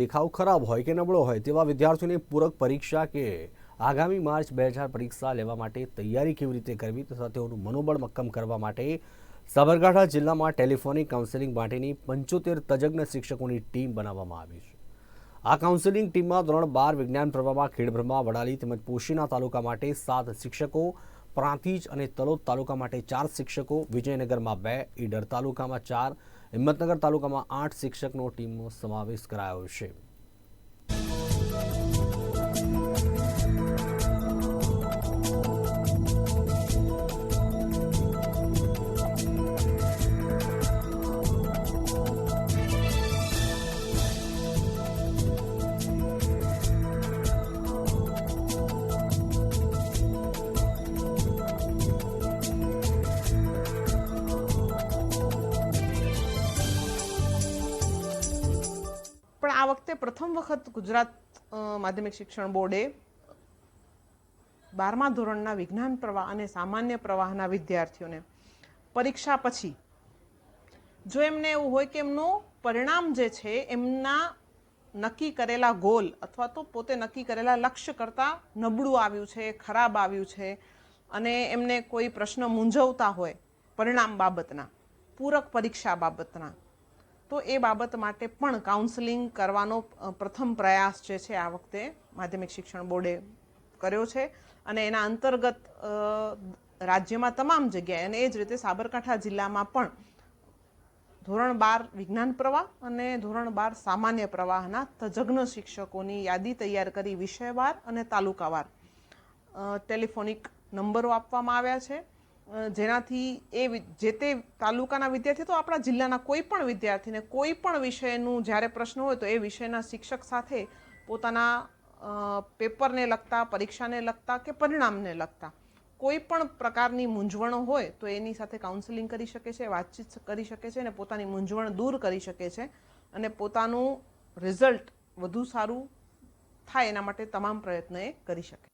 દેખાવ ખરાબ હોય કે નબળો હોય તેવા વિદ્યાર્થીઓને પૂરક પરીક્ષા કે આગામી માર્ચ બે હજાર પરીક્ષા લેવા માટે તૈયારી કેવી રીતે કરવી તથા તેઓનું મનોબળ મક્કમ કરવા માટે સાબરકાંઠા જિલ્લામાં ટેલિફોનિક કાઉન્સેલિંગ માટેની પંચોતેર તજજ્ઞ શિક્ષકોની ટીમ બનાવવામાં આવી છે. આ કાઉન્સેલિંગ ટીમમાં ધોરણ બાર વિજ્ઞાન પ્રવાહમાં ખેડબ્રહ્મા વડાલી તેમજ પોશીના તાલુકા માટે સાત શિક્ષકો પ્રાંતિજ અને તલોદ તાલુકા માટે ચાર શિક્ષકો, વિજયનગરમાં બે, ઈડર તાલુકામાં ચાર, હિંમતનગર તાલુકામાં આઠ શિક્ષકનો ટીમનો સમાવેશ કરાયો છે. પણ આ વખતે પ્રથમ વખત ગુજરાત માધ્યમિક શિક્ષણ બોર્ડે બારમા ધોરણના વિજ્ઞાન પ્રવાહ અને સામાન્ય પ્રવાહના વિદ્યાર્થીઓને પરીક્ષા પછી જો એમને એવું હોય કે એમનું પરિણામ જે છે, એમના નક્કી કરેલા ગોલ અથવા તો પોતે નક્કી કરેલા લક્ષ્ય કરતાં નબળું આવ્યું છે, ખરાબ આવ્યું છે અને એમને કોઈ પ્રશ્ન મૂંઝવતા હોય પરિણામ બાબતના, પૂરક પરીક્ષા બાબતના તો એ બાબત માટે પણ કાઉન્સેલિંગ કરવાનો પ્રથમ પ્રયાસ જે છે આ વખતે માધ્યમિક શિક્ષણ બોર્ડે કર્યો છે. અને એના અંતર્ગત રાજ્યમાં તમામ જગ્યાએ અને એ જ રીતે સાબરકાંઠા જિલ્લામાં પણ ધોરણ બાર વિજ્ઞાન પ્રવાહ અને ધોરણ બાર સામાન્ય પ્રવાહના તજજ્ઞ શિક્ષકોની યાદી તૈયાર કરી વિષયવાર અને તાલુકાવાર ટેલિફોનિક નંબરો આપવામાં આવ્યા છે. જેનાથી એ જે તે તાલુકાના વિદ્યાર્થી તો આપણા જિલ્લાના કોઈ પણ વિદ્યાર્થીને કોઈ પણ વિષયનું જ્યારે પ્રશ્ન હોય તો એ વિષયના શિક્ષક સાથે પોતાના પેપરને લગતા, પરીક્ષાને લગતા કે પરિણામને લગતા કોઈ પણ પ્રકારની મૂંઝવણો હોય તો એની સાથે કાઉન્સેલિંગ કરી શકે છે, વાતચીત કરી શકે છે અને પોતાની મૂંઝવણ દૂર કરી શકે છે અને પોતાનું રિઝલ્ટ વધુ સારું થાય એના માટે તમામ પ્રયત્ન એ કરી શકે.